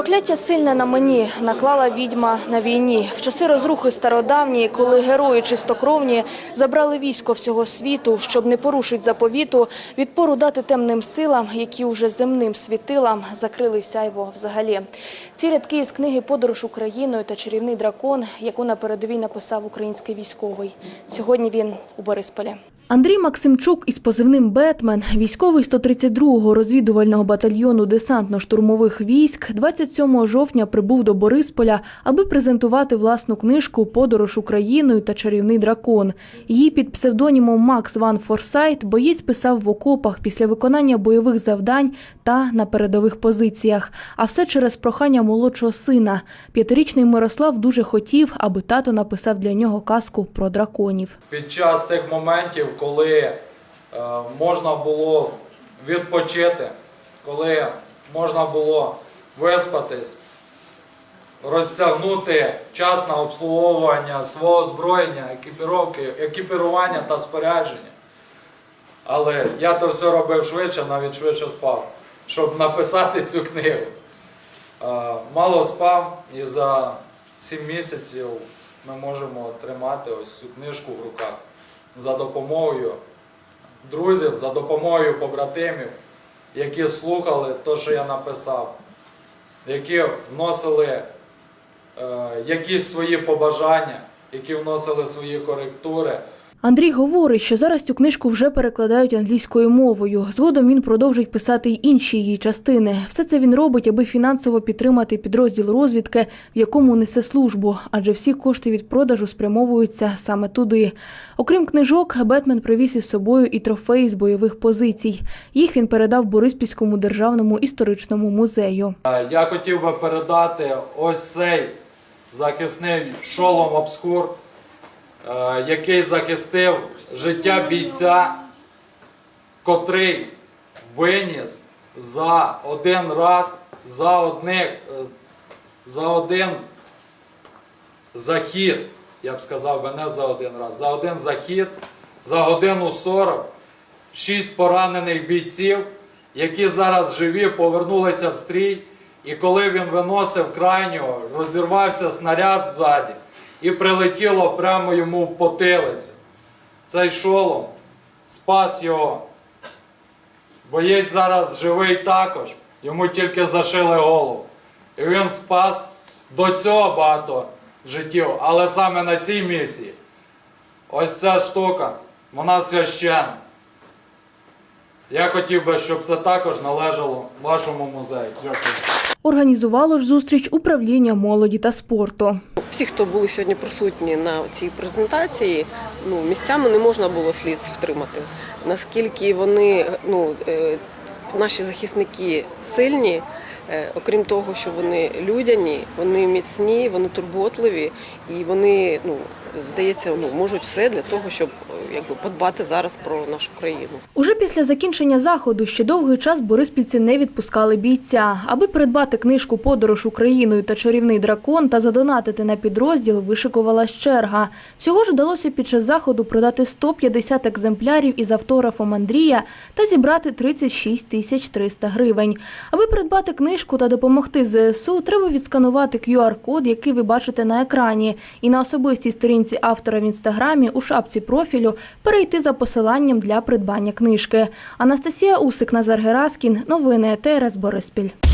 Прокляття сильне на мені наклала відьма на війні. В часи розрухи стародавньої, коли герої чистокровні забрали військо всього світу, щоб не порушить заповіту, відпору дати темним силам, які уже земним світилам закрили сяйво взагалі. Ці рядки із книги Подорож Україною та чарівний дракон, яку на передовій написав український військовий. Сьогодні він у Борисполі. Андрій Максимчук із позивним «Бетмен», військовий 132-го розвідувального батальйону десантно-штурмових військ, 27 жовтня прибув до Борисполя, аби презентувати власну книжку «Подорож Україною та чарівний дракон». Її під псевдонімом Макс Ван Форсайт боєць писав в окопах після виконання бойових завдань та на передових позиціях. А все через прохання молодшого сина. П'ятирічний Мирослав дуже хотів, аби тато написав для нього казку про драконів. під час тих моментів, коли е, можна було відпочити, коли можна було виспатись, розтягнути час на обслуговування свого озброєння, екіпірування та спорядження. Але я то все робив швидше, навіть швидше спав, щоб написати цю книгу. Е, Мало спав і за 7 місяців ми можемо тримати ось цю книжку в руках за допомогою друзів, за допомогою побратимів, які слухали те, що я написав, які вносили е, якісь свої побажання, які вносили свої коректури. Андрій говорить, що зараз цю книжку вже перекладають англійською мовою. Згодом він продовжить писати й інші її частини. Все це він робить, аби фінансово підтримати підрозділ розвідки, в якому несе службу, адже всі кошти від продажу спрямовуються саме туди. Окрім книжок, Бетмен привіз із собою і трофеї з бойових позицій. Їх він передав Бориспільському державному історичному музею. Я хотів би передати ось цей захисний шолом обскур, який захистив життя бійця, котрий виніс за один раз, за, одних, е, за один захід, я б сказав би не за один раз, за один захід, за годину 40, шість поранених бійців, які зараз живі, повернулися в стрій. І коли він виносив крайнього, розірвався снаряд ззаді і прилетіло прямо йому в потилицю. Цей шолом спас його. Боєць зараз живий також, йому тільки зашили голову. І він спас до цього багато життів, але саме на цій місії. Ось ця штука, вона священна. Я хотів би, щоб це також належало вашому музею. Дякую. Організувало ж зустріч управління молоді та спорту. Всі, хто були сьогодні присутні на цій презентації, ну місцями не можна було слід втримати. Наскільки вони ну е, наші захисники сильні, е, окрім того, що вони людяні, вони міцні, вони турботливі і вони ну здається, ну можуть все для того, щоб е, якби подбати зараз про нашу країну. Уже після закінчення заходу ще довгий час бориспільці не відпускали бійця. Аби придбати книжку Подорож Україною та чарівний дракон та задонатити на підрозділ, вишикувалась черга. Всього ж вдалося під час заходу продати 150 екземплярів із автографом Андрія та зібрати 36 тисяч 300 гривень. Аби придбати книжку та допомогти ЗСУ, треба відсканувати QR-код, який ви бачите на екрані, і на особистій сторінці автора в інстаграмі у шапці профілю перейти за посиланням для придбання книжки. Анастасія Усик, Назар Гераскін. Новини ТРС Бориспіль.